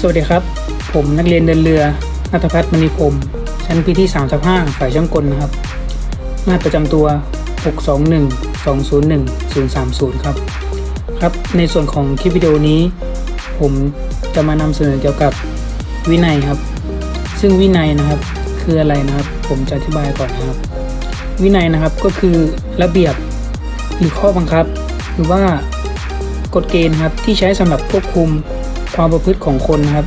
สวัสดีครับ ผมนักเรียนเดินเรือนัทพัฒน์มณีพรมชั้นปีที่3ทับ5ฝ่ายช่างกลนะครับรหัสประจำตัว 621 201 030 ครับ ครับ ในส่วนของคลิปวิดีโอนี้ ผมจะมานำเสนอเกี่ยวกับวินัยครับ ซึ่งวินัยนะครับคืออะไรนะครับ ผมจะอธิบายก่อนนะครับ วินัยนะครับก็คือระเบียบหรือข้อบังคับ หรือว่ากฎเกณฑ์ครับที่ใช้สำหรับควบคุม ความประพฤติของคนครับ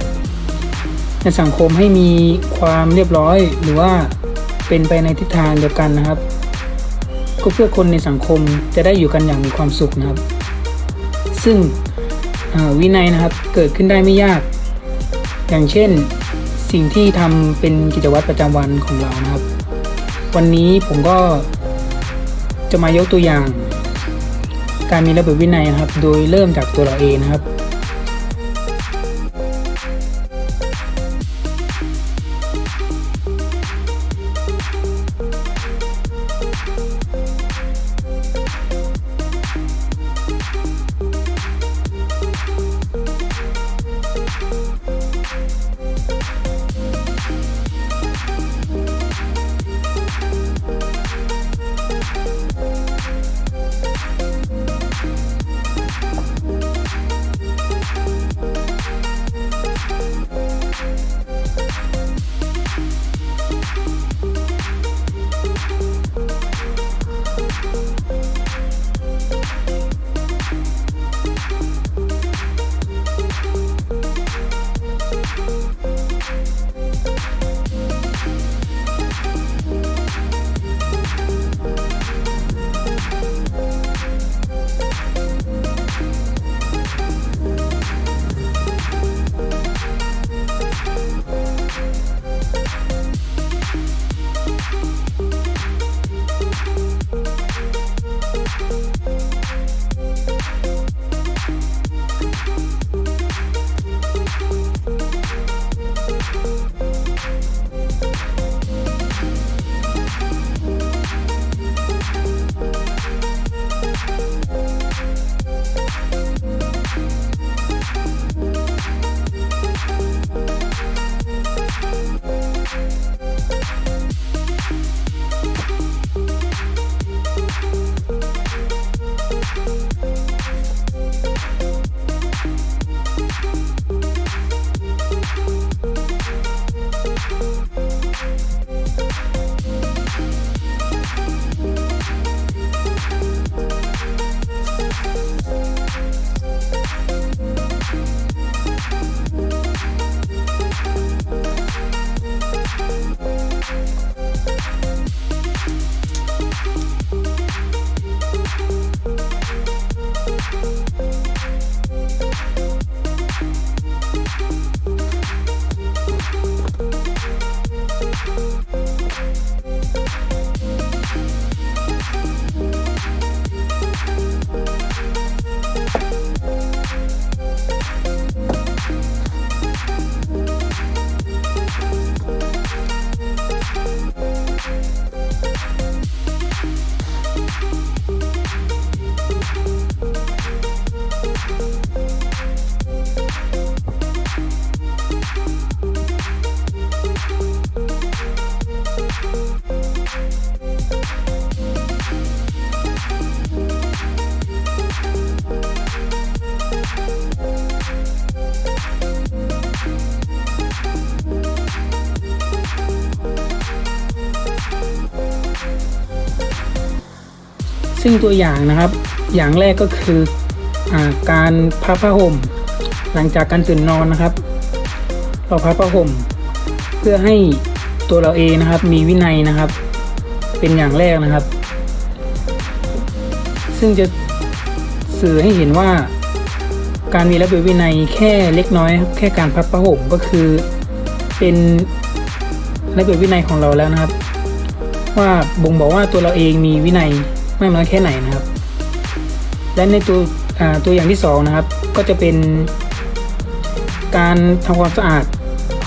ในสังคมให้มีความเรียบร้อยหรือว่าเป็นไปในทิศทางเดียวกันนะครับ ก็เพื่อคนในสังคมจะได้อยู่กันอย่างมีความสุขนะครับ ซึ่งวินัยนะครับเกิดขึ้นได้ไม่ยาก อย่างเช่นสิ่งที่ทำเป็นกิจวัตรประจำวันของเรานะครับ วันนี้ผมก็จะมายกตัวอย่าง การมีระเบียบวินัยนะครับ โดยเริ่มจากตัวเราเองนะครับ ซึ่งตัวอย่างนะครับ อย่างแรกก็คืออการพับผ้าห่ม หลังจากการตื่นนอนนะครับ เราพับผ้าห่ม เพื่อให้ตัวเราเองนะครับ มีวินัยนะครับ เป็นอย่างแรกนะครับ ซึ่งจะสื่อให้เห็นว่าการมีระเบียบวินัยแค่เล็กน้อยครับแค่การพับผ้าห่มก็คือเป็นระเบียบวินัยของเราแล้วนะครับ ว่าบ่งบอกว่าตัวเราเองมีวินัย มากน้อยแค่ไหนนะครับ และในตัวตัวอย่างที่สองนะครับ ก็จะเป็น การทำความสะอาด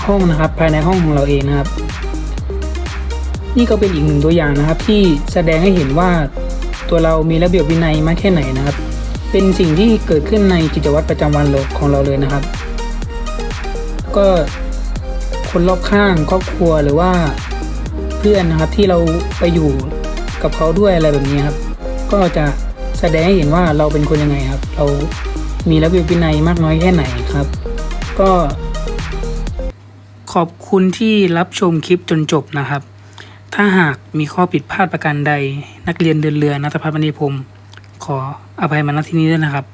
ห้องนะครับ ภายในห้องของเราเองนะครับ นี่ก็เป็นอีกหนึ่งตัวอย่างนะครับ ที่แสดงให้เห็นว่าตัวเรามีระเบียบวินัยมากแค่ไหนนะครับ เป็นสิ่งที่เกิดขึ้นในกิจวัตรประจำวันของเราเลยนะครับ ก็คนรอบข้างครอบครัวหรือว่าเพื่อนนะครับที่เราไปอยู่ กับเขาด้วยอะไรแบบนี้ครับ ก็จะแสดงให้เห็นว่าเราเป็นคนยังไงครับ เรามีระเบียบวินัยมากน้อยแค่ไหนครับ ก็ ขอบคุณที่รับชมคลิปจนจบนะครับ ถ้าหากมีข้อผิดพลาดประการใด นักเรียนเดินเรือนัทพัฒน์มณีพรมขออภัยมาณที่นี้ด้วยนะครับ